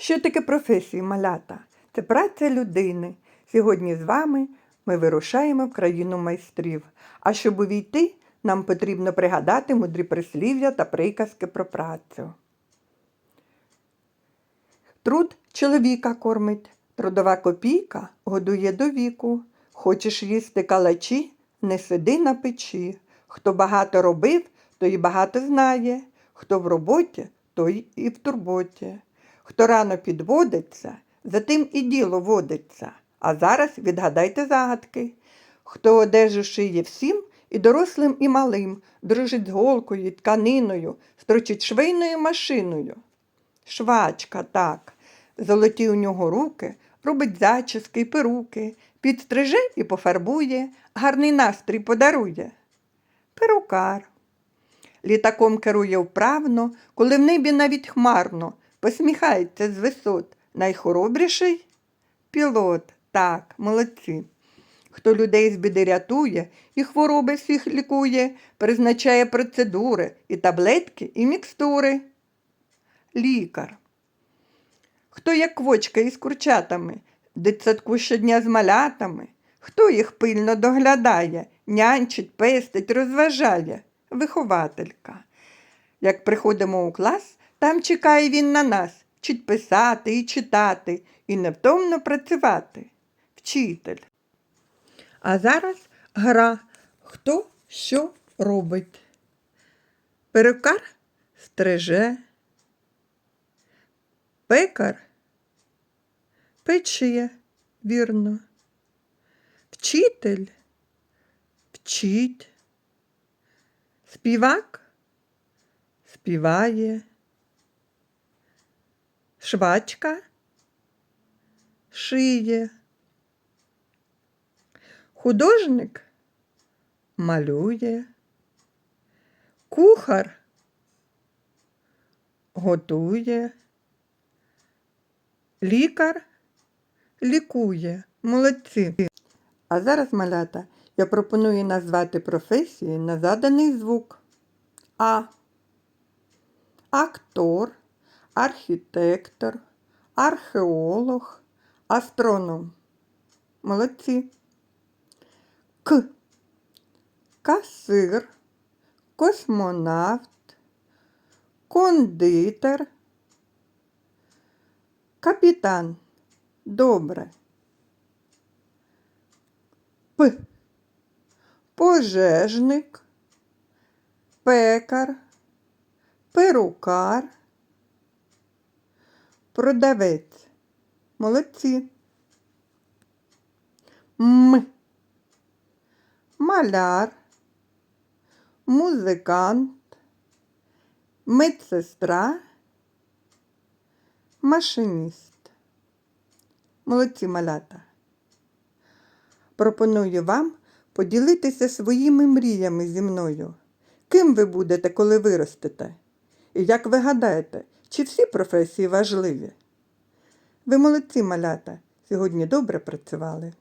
Що таке професії малята? Це праця людини. Сьогодні з вами ми вирушаємо в країну майстрів. А щоб увійти, нам потрібно пригадати мудрі прислів'я та приказки про працю. Труд чоловіка кормить, трудова копійка годує до віку. Хочеш їсти калачі, не сиди на печі. Хто багато робив, той і багато знає. Хто в роботі, той і в турботі. Хто рано підводиться, за тим і діло водиться. А зараз відгадайте загадки. Хто одежу шиє всім, і дорослим, і малим, дружить з голкою, тканиною, строчить швейною машиною. Швачка, так. Золоті у нього руки, робить зачіски перуки, підстриже і пофарбує, гарний настрій подарує. Перукар. Літаком керує вправно, коли в небі навіть хмарно, посміхається з висот. Найхоробріший пілот, так, молодці. Хто людей з біди рятує і хвороби всіх лікує, призначає процедури і таблетки, і мікстури. Лікар. Хто як квочка із курчатами, дитсадку щодня з малятами, хто їх пильно доглядає, нянчить, пестить, розважає, вихователька. Як приходимо у клас, там чекає він на нас, вчить писати і читати, і невтомно працювати. Вчитель. А зараз гра хто що робить. Перукар стриже, пекар пече, вірно. Вчитель вчить, співак співає, швачка шиє. Художник малює, кухар готує, лікар лікує. Молодці. А зараз, малята, я пропоную назвати професії на заданий звук. А. Актор, архітектор, археолог, астроном. Молодці. К. Касир, космонавт, кондитер, капітан. Добре. П. Пожежник, пекар, перукар, продавець. Молодці. М. Маляр, музикант, медсестра, машиніст. Молодці малята. Пропоную вам поділитися своїми мріями зі мною. Ким ви будете, коли виростете? І як ви гадаєте, чи всі професії важливі? Ви молодці малята, сьогодні добре працювали.